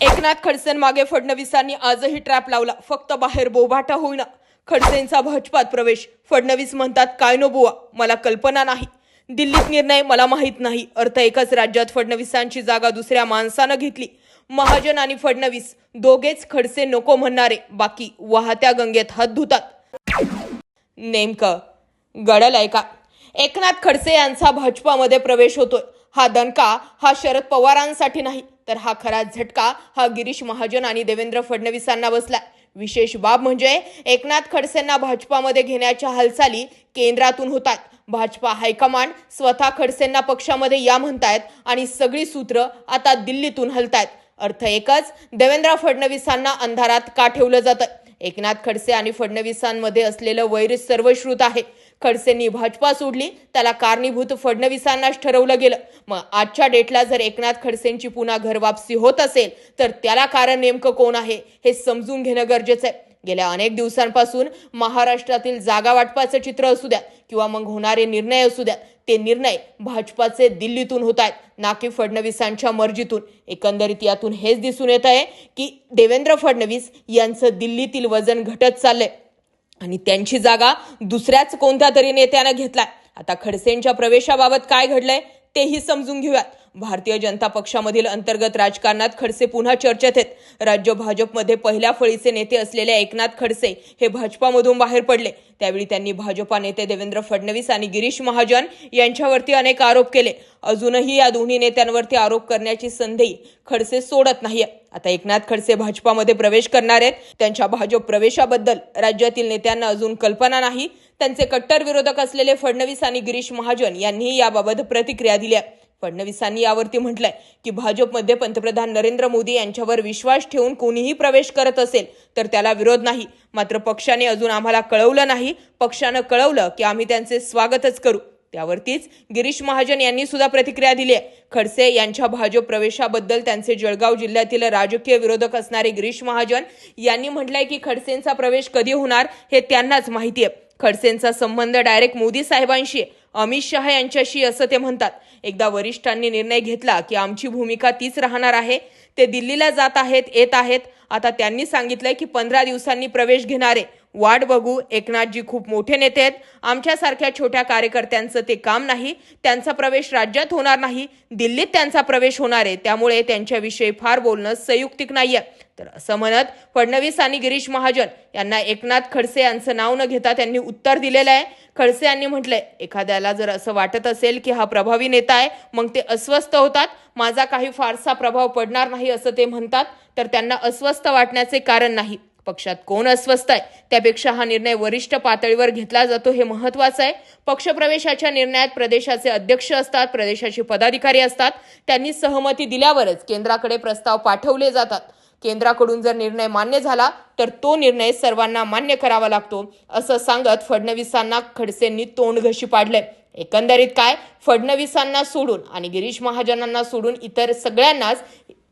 एकनाथ खडसें मागे फडणवीसांनी आजही ट्रॅप लावला. फक्त बाहेर बोभाटा होईना. खडसेंचा भाजपात प्रवेश. फडणवीस म्हणतात काय नो बुवा मला कल्पना नाही. दिल्लीत निर्णय मला माहीत नाही. अर्थ एकच राज्यात फडणवीसांची जागा दुसऱ्या माणसानं घेतली. महाजन आणि फडणवीस दोघेच खडसे नको म्हणणारे. बाकी वाहत्या गंगेत हात धुतात. नेमकं गडल आहे का? एकनाथ खडसे यांचा भाजपामध्ये प्रवेश होतोय. हा दणका हा शरद पवारांसाठी नाही तर हा खरा झटका हा गिरीश महाजन आणि देवेंद्र फडणवीसांना बसला विशेष बाब म्हणजे एकनाथ खडसेंना भाजपामध्ये घेण्याच्या हालचाली केंद्रातून होतात. भाजपा हायकमांड स्वतः खडसेंना पक्षामध्ये या म्हणतायत आणि सगळी सूत्र आता दिल्लीतून हलतायत. अर्थ एकच देवेंद्र फडणवीसांना अंधारात का ठेवलं जातं एकनाथ खडसे आणि फडणवीसांमध्ये असलेलं वैर सर्वश्रुत आहे. खडसेंनी भाजपा सोडली त्याला कारणीभूत फडणवीसांनाच ठरवलं गेलं. मग आजच्या डेटला जर एकनाथ खडसेंची पुन्हा घरवापसी होत असेल तर त्याला कारण नेमकं कोण आहे हे समजून घेणं गरजेचं आहे. गेल्या अनेक दिवसांपासून महाराष्ट्रातील जागा वाटपाचं चित्र असू द्या किंवा मग होणारे निर्णय असू द्या ते निर्णय भाजपाचे दिल्लीतून होत आहेत ना की फडणवीसांच्या मर्जीतून. एकंदरीत यातून हेच दिसून येत आहे की देवेंद्र फडणवीस यांचं दिल्लीतील वजन घटत चाललंय. आणि त्यांची जागा दुसऱ्याच कोणत्या तरी नेत्यानं घेतलाय. आता खडसेंच्या प्रवेशाबाबत काय घडलंय तेही समजून घेऊयात. भारतीय जनता पक्षामधील अंतर्गत राजकारणात खडसे पुन्हा चर्चेत आहेत. राज्य भाजपमध्ये पहिल्या फळीचे नेते असलेले एकनाथ खडसे हे भाजपामधून बाहेर पडले. त्यावेळी त्यांनी भाजपा नेते देवेंद्र फडणवीस आणि गिरीश महाजन यांच्यावरती अनेक आरोप केले. अजूनही या दोन्ही नेत्यांवरती आरोप करण्याची संधी खडसे सोडत नाहीये. आता एकनाथ खडसे भाजपामध्ये प्रवेश करणार आहेत. त्यांच्या भाजप प्रवेशाबद्दल राज्यातील नेत्यांना अजून कल्पना नाही. त्यांचे कट्टर विरोधक असलेले फडणवीस आणि गिरीश महाजन यांनीही याबाबत प्रतिक्रिया दिल्या फडणवीसांनी यावरती म्हटलंय की भाजपमध्ये पंतप्रधान नरेंद्र मोदी यांच्यावर विश्वास ठेवून कोणीही प्रवेश करत असेल तर त्याला विरोध नाही. मात्र पक्षाने अजून आम्हाला कळवलं नाही. पक्षानं कळवलं की आम्ही त्यांचे स्वागतच करू. त्यावरतीच गिरीश महाजन यांनी सुद्धा प्रतिक्रिया दिली आहे. खडसे यांच्या भाजप प्रवेशाबद्दल त्यांचे जळगाव जिल्ह्यातील राजकीय विरोधक असणारे गिरीश महाजन यांनी म्हटलंय की खडसेंचा प्रवेश कधी होणार हे त्यांनाच माहिती आहे. खडसेंचा संबंध डायरेक्ट मोदी साहेबांशी आहे. अमित शहा यांच्याशी असं ते म्हणतात. एकदा वरिष्ठांनी निर्णय घेतला की आमची भूमिका तीच राहणार आहे. ते दिल्लीला जात आहेत येत आहेत. आता त्यांनी सांगितलंय की पंधरा दिवसांनी प्रवेश घेणारे. वाट बघू. एकनाथजी खूप मोठे नेते आहेत. आमच्यासारख्या छोट्या कार्यकर्त्यांचं ते काम नाही. त्यांचा प्रवेश राज्यात होणार नाही. दिल्लीत त्यांचा प्रवेश होणार आहे. त्यामुळे त्यांच्याविषयी फार बोलणं संयुक्तिक नाही आहे तर असं म्हणत फडणवीस आणि गिरीश महाजन यांना एकनाथ खडसे यांचं नाव न घेता त्यांनी उत्तर दिलेलं आहे. खडसे यांनी म्हटलंय एखाद्याला जर असं वाटत असेल की हा प्रभावी नेता आहे मग ते अस्वस्थ होतात. माझा काही फारसा प्रभाव पडणार नाही असं ते म्हणतात तर त्यांना अस्वस्थ वाटण्याचे कारण नाही. पक्षात कोण अस्वस्थ आहे? त्यापेक्षा हा निर्णय वरिष्ठ पातळीवर घेतला जातो हे महत्वाचं आहे. पक्षप्रवेशाच्या निर्णयात प्रदेशाचे अध्यक्ष असतात प्रदेशाचे पदाधिकारी असतात. त्यांनी सहमती दिल्यावरच केंद्राकडे प्रस्ताव पाठवले जातात. केंद्राकडून जर निर्णय मान्य झाला तर तो निर्णय सर्वांना मान्य करावा लागतो असं सांगत फडणवीसांना खडसेंनी तोंड घशी पाडलंय. एकंदरीत काय? फडणवीसांना सोडून आणि गिरीश महाजनांना सोडून इतर सगळ्यांनाच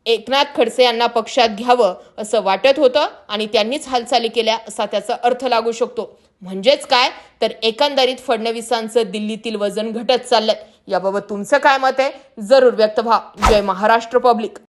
एकनाथ खडसे यांना पक्षात घ्यावं असं वाटत होतं आणि त्यांनीच हालचाली केल्या असा त्याचा अर्थ लागू शकतो. म्हणजेच काय? तर एकंदरीत फडणवीसांचं दिल्लीतील वजन घटत चाललंय. याबाबत तुमचं काय मत आहे? जरूर व्यक्त व्हा. जय महाराष्ट्र पब्लिक.